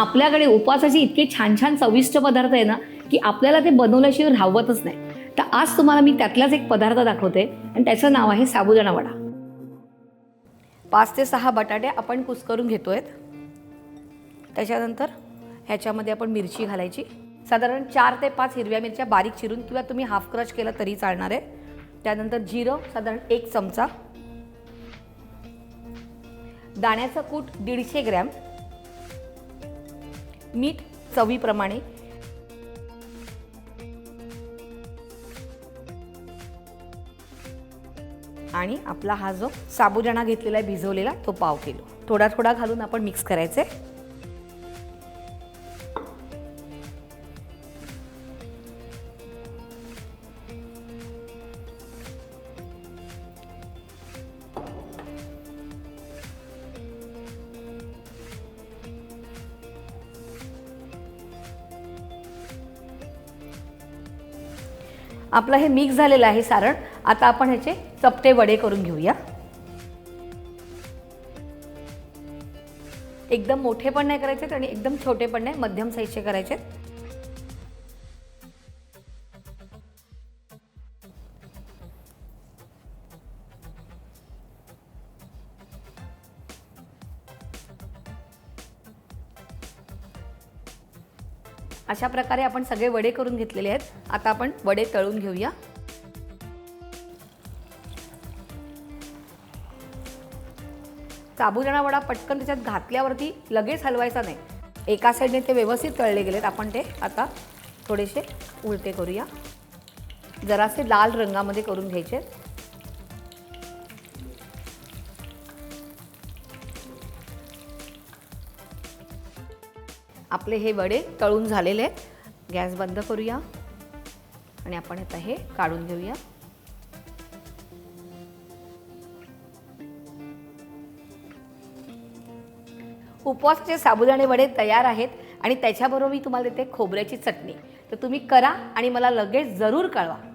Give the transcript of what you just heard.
आपल्याकडे उपवासाचे इतके छान छान चविष्ट पदार्थ आहे ना की आपल्याला ते बनवल्याशिवाय राहवतच नाही. तर आज तुम्हाला मी त्यातलाच एक पदार्थ दाखवते आणि त्याचं नाव आहे साबुदाणा वडा. पाच ते सहा बटाटे आपण कुस्करून घेतोय त्याच्यानंतर ह्याच्यामध्ये आपण मिरची घालायची. साधारण चार ते पाच हिरव्या मिरच्या बारीक चिरून किंवा तुम्ही हाफ क्रश केला तरी चालणार आहे. त्यानंतर जिरं साधारण एक चमचा. दाण्याचं कूट दीडशे ग्रॅम. मीठ चवीप्रमाणे. आणि आपला हा जो साबुदाणा घेतलेला आहे भिजवलेला तो पाव किलो. थोडा थोडा घालून आपण मिक्स करायचे आपलं हे मिक्स झालेलं आहे सारण. आता आपण ह्याचे चपटे वडे करून घेऊया. एकदम मोठे पण नाही करायचे आणि एकदम छोटे पण नाही मध्यम साईजचे करायचे अशा प्रकारे आपण सगळे वडे करून घेतलेले आहेत. आता आपण वडे तळून घेऊया. साबुदाणा वडा पटकन त्याच्यात घातल्यावरती लगेच हलवायचा नाही. एका साईडने ते व्यवस्थित तळले गेलेत. आपण ते आता थोडेसे उलटे करूया. जरासे लाल रंगामध्ये करून घ्यायचे आपले हे वडे तळून झालेले आहेत. गॅस बंद करूया. आणि आपण आता हे काढून घेऊया. उपवासाचे साबुदाणे वडे तयार आहेत आणि त्याच्याबरोबर मी तुम्हाला देते खोबऱ्याची चटणी. तर तुम्ही करा आणि मला लगेच जरूर कळवा.